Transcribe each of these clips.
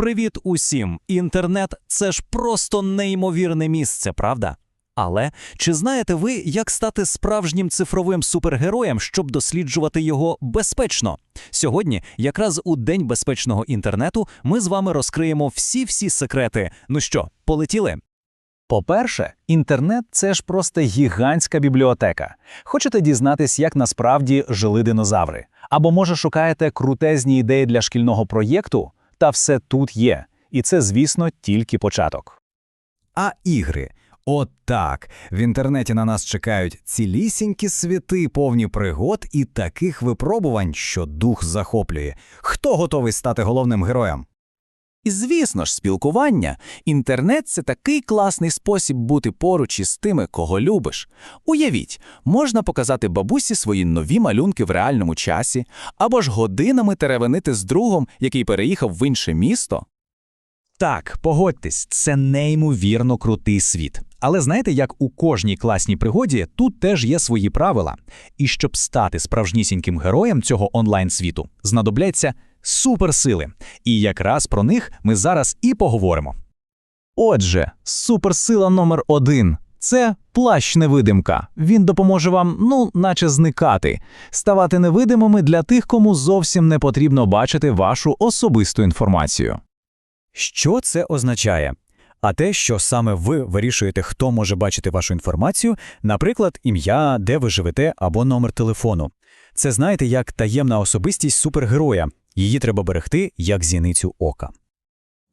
Привіт усім! Інтернет це ж просто неймовірне місце, правда? Але чи знаєте ви, як стати справжнім цифровим супергероєм, щоб досліджувати його безпечно? Сьогодні, якраз у День безпечного інтернету, ми з вами розкриємо всі-всі секрети. Ну що, полетіли? По-перше, інтернет це ж просто гігантська бібліотека. Хочете дізнатись, як насправді жили динозаври? Або може шукаєте крутезні ідеї для шкільного проєкту? Та все тут є. І це, звісно, тільки початок. А ігри? От так. В інтернеті на нас чекають цілісінькі світи, повні пригод і таких випробувань, що дух захоплює. Хто готовий стати головним героєм? І звісно ж, спілкування. Інтернет це такий класний спосіб бути поруч із тими, кого любиш. Уявіть, можна показати бабусі свої нові малюнки в реальному часі, або ж годинами теревенити з другом, який переїхав в інше місто. Так, погодьтесь, це неймовірно крутий світ. Але знаєте, як у кожній класній пригоді, тут теж є свої правила. І щоб стати справжнісіньким героєм цього онлайн-світу, знадобляться суперсили. І якраз про них ми зараз і поговоримо. Отже, суперсила номер один це плащ-невидимка. Він допоможе вам, ну, наче зникати, ставати невидимими для тих, кому зовсім не потрібно бачити вашу особисту інформацію. Що це означає? А те, що саме ви вирішуєте, хто може бачити вашу інформацію, наприклад, ім'я, де ви живете або номер телефону. Це знаєте як таємна особистість супергероя. Її треба берегти як зіницю ока.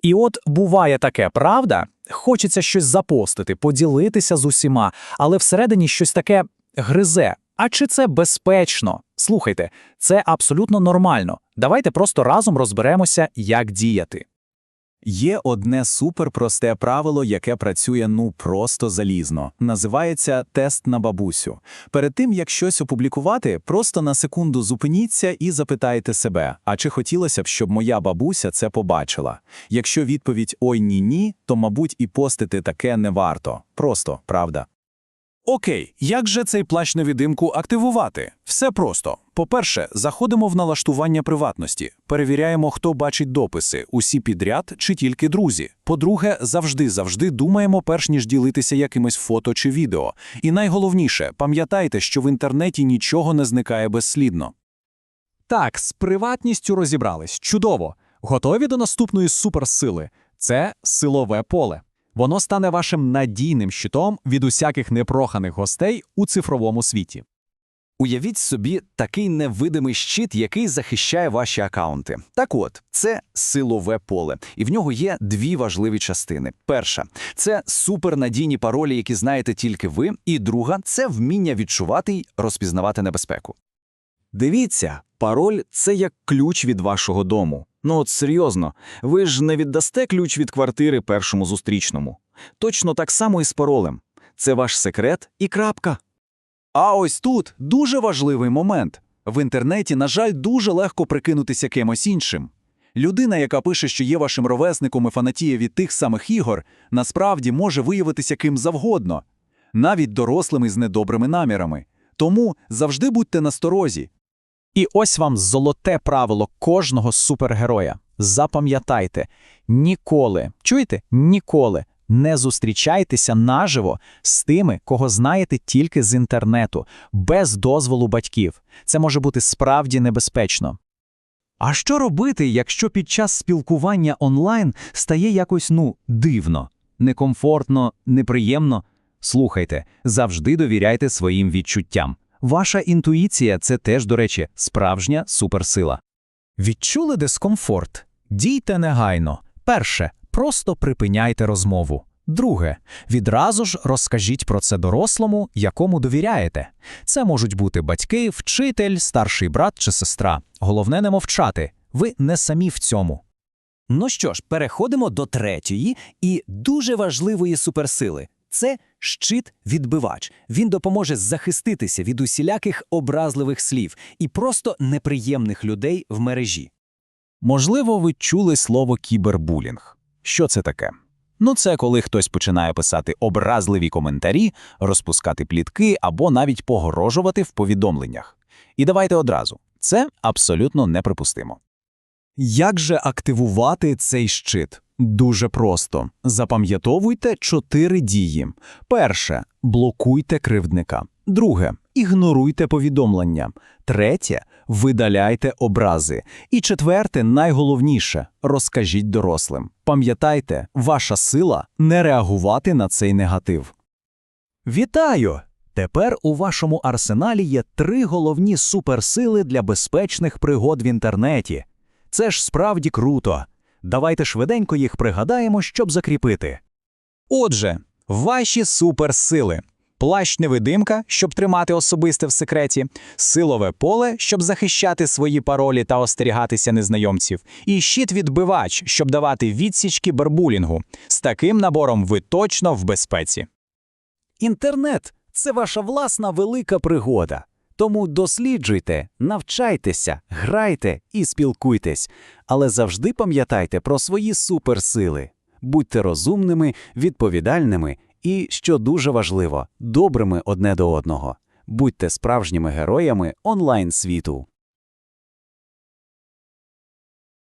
І от буває таке, правда? Хочеться щось запостити, поділитися з усіма, але всередині щось таке гризе. А чи це безпечно? Слухайте, це абсолютно нормально. Давайте просто разом розберемося, як діяти. Є одне суперпросте правило, яке працює ну просто залізно. Називається тест на бабусю. Перед тим як щось опублікувати, просто на секунду зупиніться і запитайте себе: а чи хотілося б, щоб моя бабуся це побачила? Якщо відповідь ой ні ні, то мабуть і постити таке не варто. Просто правда. Окей, як же цей плащ невидимку активувати? Все просто. По-перше, заходимо в налаштування приватності, перевіряємо, хто бачить дописи, усі підряд чи тільки друзі. По-друге, завжди-завжди думаємо, перш ніж ділитися якимось фото чи відео. І найголовніше, пам'ятайте, що в інтернеті нічого не зникає безслідно. Так, з приватністю розібрались. Чудово. Готові до наступної суперсили. Це силове поле. Воно стане вашим надійним щитом від усяких непроханих гостей у цифровому світі. Уявіть собі такий невидимий щит, який захищає ваші акаунти. Так от, це силове поле, і в нього є дві важливі частини. Перша це супернадійні паролі, які знаєте тільки ви. І друга це вміння відчувати й розпізнавати небезпеку. Дивіться, пароль це як ключ від вашого дому. Ну от серйозно, ви ж не віддасте ключ від квартири першому зустрічному. Точно так само і з паролем. Це ваш секрет і крапка. А ось тут дуже важливий момент. В інтернеті, на жаль, дуже легко прикинутися кимось іншим. Людина, яка пише, що є вашим ровесником і фанатіє від тих самих ігор, насправді може виявитися ким завгодно, навіть дорослими з недобрими намірами. Тому завжди будьте насторозі. І ось вам золоте правило кожного супергероя. Запам'ятайте, ніколи, чуєте, ніколи не зустрічайтеся наживо з тими, кого знаєте тільки з інтернету, без дозволу батьків. Це може бути справді небезпечно. А що робити, якщо під час спілкування онлайн стає якось ну дивно, некомфортно, неприємно? Слухайте, завжди довіряйте своїм відчуттям. Ваша інтуїція це теж, до речі, справжня суперсила. Відчули дискомфорт? Дійте негайно. Перше, просто припиняйте розмову. Друге, відразу ж розкажіть про це дорослому, якому довіряєте. Це можуть бути батьки, вчитель, старший брат чи сестра. Головне не мовчати. Ви не самі в цьому. Ну що ж, переходимо до третьої і дуже важливої суперсили. Це щит-відбивач. Він допоможе захиститися від усіляких образливих слів і просто неприємних людей в мережі. Можливо, ви чули слово кібербулінг. Що це таке? Ну, це коли хтось починає писати образливі коментарі, розпускати плітки або навіть погрожувати в повідомленнях. І давайте одразу. Це абсолютно неприпустимо. Як же активувати цей щит? Дуже просто. Запам'ятовуйте чотири дії. Перше блокуйте кривдника. Друге ігноруйте повідомлення. Третє видаляйте образи. І четверте, найголовніше розкажіть дорослим. Пам'ятайте, ваша сила не реагувати на цей негатив. Вітаю! Тепер у вашому арсеналі є три головні суперсили для безпечних пригод в інтернеті. Це ж справді круто. Давайте швиденько їх пригадаємо, щоб закріпити. Отже, ваші суперсили. Плащ-невидимка, щоб тримати особисте в секреті, силове поле, щоб захищати свої паролі та остерігатися незнайомців, і щит-відбивач, щоб давати відсічки барбулінгу. З таким набором ви точно в безпеці. Інтернет це ваша власна велика пригода. Тому досліджуйте, навчайтеся, грайте і спілкуйтесь, але завжди пам'ятайте про свої суперсили. Будьте розумними, відповідальними і, що дуже важливо, добрими одне до одного. Будьте справжніми героями онлайн світу.